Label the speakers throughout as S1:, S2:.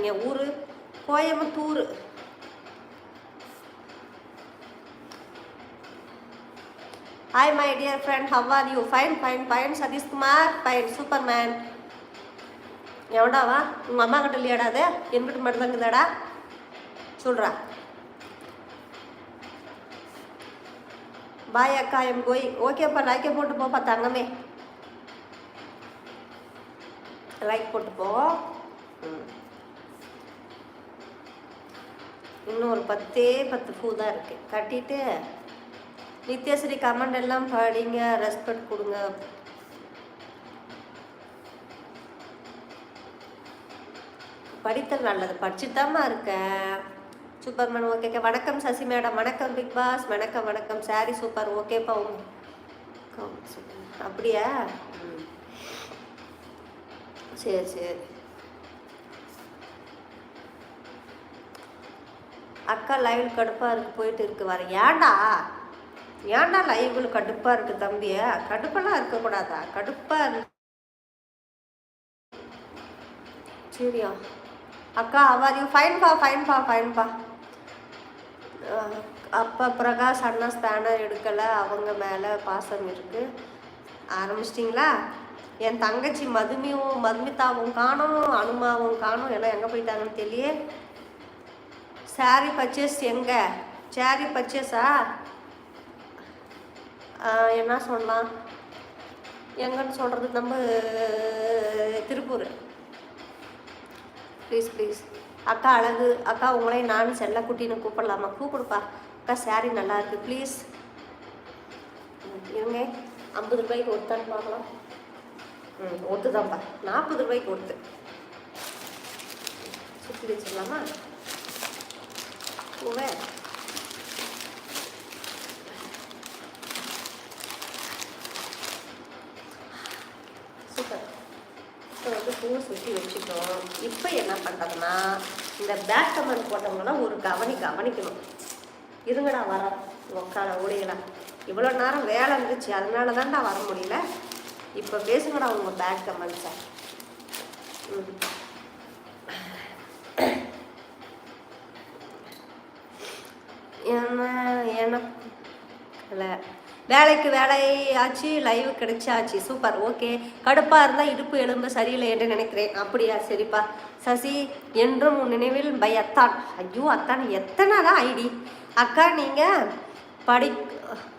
S1: இருக்கீங்க ஊர் Coimbatore. Hi my dear friend how are you fine fine fine Satheeshkumar. Fine super man எவடாவா உங்கள் அம்மா கிட்ட இல்லையாடா அது? என்கிட்ட மட்டும் தாங்குதாடா சொல்கிறா பாய் அக்கா எம் கோய் ஓகேப்பா லைக்கே போட்டு போப்பா தங்கமே. லைக் போட்டு போ ம். இன்னும் ஒரு பத்தே பத்து பூ தான் இருக்குது கட்டிட்டு நித்யஸ்ரீ கமெண்ட் எல்லாம் படிங்க ரெஸ்பெக்ட் கொடுங்க. படித்தல் நல்லது. படிச்சுட்டாமா இருக்கேன். சூப்பர்மேன் ஓகே வணக்கம் சசி மேடம். வணக்கம் பிக் பாஸ். வணக்கம் வணக்கம். Sorry super. ஓகேப்பா உங்க அப்படியா? ம். சரி சரி. அக்கா லைவில் கடுப்பாக இருக்கு போயிட்டு இருக்கு வர. ஏன்டா? ஏன்டா லைவில் கடுப்பாக இருக்கு தம்பிய கடுப்பெல்லாம் இருக்கக்கூடாதா? கடுப்பாக இரு சரியா? அக்கா அவாரியும் ஃபைன்பா ஃபைன்பா ஃபைன்பா அப்பா பிரகாஷ் அண்ணா ஸ்பேனர் எடுக்கலை அவங்க மேலே பாசம் இருக்கு. ஆரம்பிச்சிட்டிங்களா? என் தங்கச்சி மதுமியும் மதுமிதாவும் காணும் அனுமாவும் காணும் எல்லாம் எங்கே போயிட்டாங்கன்னு தெரியல சாரி பர்ச்சேஸ் எங்கே? சாரி பர்ச்சேஸா என்ன சொல்லலாம்? எங்கன்னு சொல்கிறது நம்ம திருப்பூர். ப்ளீஸ் ப்ளீஸ் அக்கா அழகு. அக்கா உங்களை நான் செல்லக்குட்டின்னு கூப்பிடலாமா? கூப்பிடுப்பா அக்கா சாரி நல்லாயிருக்கு ப்ளீஸ் இருங்க. ஐம்பது ரூபாய்க்கு ஒருத்தான்னு பார்க்கலாம். ம் ஒத்து தான்ப்பா நாற்பது ரூபாய்க்கு ஒருத்து சுற்றி வச்சிடலாமா? பூவை. சூப்பர். இப்போ வந்து பூ சுற்றி வச்சுட்டோம். இப்போ என்ன பண்ணுறதுன்னா இந்த பேக் கமெண்ட் போட்டவங்களாம் ஒரு கவனி கவனிக்கணும். இருங்கடா வர உக்கால ஓடிகளா இவ்வளோ நேரம் வேலை இருந்துச்சு. அதனால தான்டா வர முடியல. இப்போ பேசுங்கடா உங்கள் பேக் கமெண்ட்ஸை ம். என்ன எனக்கு இல்லை. வேலைக்கு வேலையாச்சு லைவ் கிடைச்சாச்சு. சூப்பர் ஓகே கடுப்பாக இருந்தால் இடுப்பு எலும்பு சரியில்லை என்று நினைக்கிறேன். அப்படியா சரிப்பா. சசி என்றும் உன் நினைவில் பை அத்தான். ஐயோ அத்தான் எத்தனை தான் ஐடி அக்கா நீங்கள் படி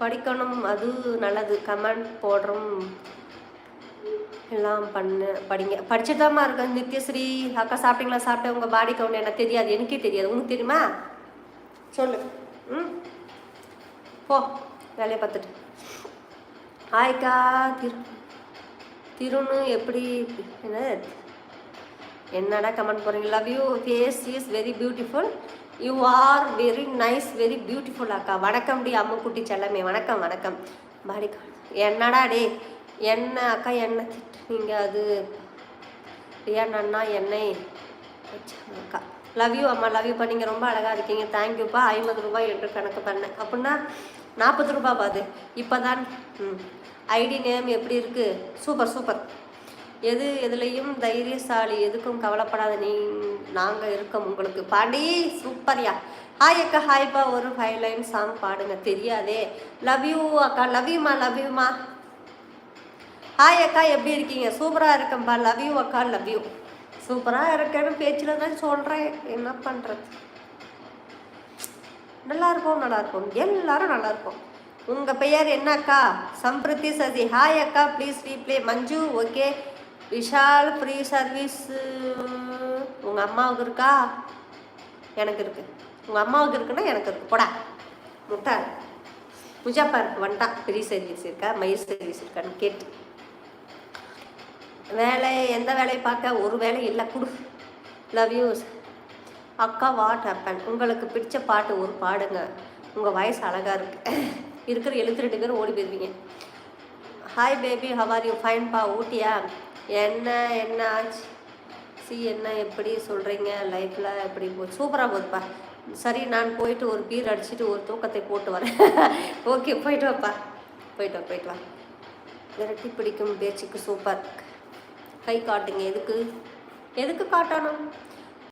S1: படிக்கணும். அது நல்லது. கமெண்ட் போடுறோம். எல்லாம் பண்ணு படிங்க. படிச்சுதாம்மா இருக்கேன் நித்யஸ்ரீ. அக்கா சாப்பிட்டீங்களா? சாப்பிட்டேன். உங்கள் பாடி கவுண்ட் எனக்கு தெரியாது? எனக்கே தெரியாது. உனக்கு தெரியுமா? சொல்லு. ம். போ வேலையை பார்த்துட்டு. ஹாய்க்கா திரு திருன்னு எப்படி என்ன? என்னடா கமெண்ட் போகிறீங்க love you face is very beautiful you are very nice very beautiful அக்கா. வணக்கம் டி அம்முக்குட்டி செல்லமே. வணக்கம் வணக்கம். பாடி என்னடா டே? என்ன அக்கா என்ன திட்டு? நீங்கள் அது ரியான் அண்ணா என்னை? அக்கா. லவ் யூ அம்மா. லவ் யூ பண்ணிங்க ரொம்ப அழகாக இருக்கீங்க. தேங்க்யூப்பா ஐம்பது ரூபாய் என்று கணக்கு பண்ணேன் அப்படின்னா நாற்பது ரூபா பாது இப்போ தான் ம் ஐடி நேம் எப்படி இருக்குது சூப்பர் சூப்பர் எது எதுலேயும் தைரியசாலி எதுக்கும் கவலைப்படாத நீ நாங்கள் இருக்கோம் உங்களுக்கு. பாடி சூப்பர்யா ஹாய் அக்கா ஹாய்ப்பா ஒரு ஃபைவ் லைன் சாங் பாடுங்க. தெரியாதே. லவ் யூ அக்கா. லவ் யூமா லவ் யூமா ஹாய் அக்கா எப்படி இருக்கீங்க? சூப்பராக இருக்கேன்ப்பா லவ் யூ அக்கா. லவ் யூ சூப்பராக இருக்கேன்னு பேச்சில் தான் சொல்கிறேன் என்ன பண்ணுறது நல்லா இருப்போம் நல்லா இருப்போம். எல்லாரும் நல்லா இருப்போம். உங்கள் பெயர் என்ன அக்கா சம்பிருத்தி சசி. ஹாய் அக்கா please replay Manju okay Vishal free service உங்கள் அம்மாவுக்கு இருக்கா? எனக்கு இருக்கு. உங்கள் அம்மாவுக்கு இருக்குன்னா எனக்கு இருக்கு. போடா. முட்டா. முஜாப்பா இருக்கு வந்துட்டான் ஃப்ரீ சர்வீஸ் இருக்கா? மயில் சர்வீஸ் இருக்கான்னு கேட்டு. வேலை எந்த வேலையை பார்க்க ஒரு வேலை இல்லை கொடு. லவ் யூஸ் அக்கா வாட் ஹப்பன் உங்களுக்கு பிடிச்ச பாட்டு ஒரு பாடுங்க. உங்கள் வயசு அழகாக இருக்கு. இருக்கிற எழுத்து ரெண்டு பேரும் ஓடி போயிருவீங்க. Hi baby how are you ஃபைன்பா ஊட்டியா? என்ன என்ன ஆச்சு? சி என்ன எப்படி சொல்கிறீங்க லைஃப்பில் எப்படி போ சூப்பராக போகுதுப்பா சரி நான் போயிட்டு ஒரு பீர் அடிச்சுட்டு ஒரு தூக்கத்தை போட்டு வரேன். ஓகே போயிட்டு வாப்பா. போயிட்டு வா போயிட்டு வா. விரட்டி பிடிக்கும் பேச்சுக்கு சூப்பர். கை காட்டுங்க எதுக்கு? எதுக்கு காட்டணும்?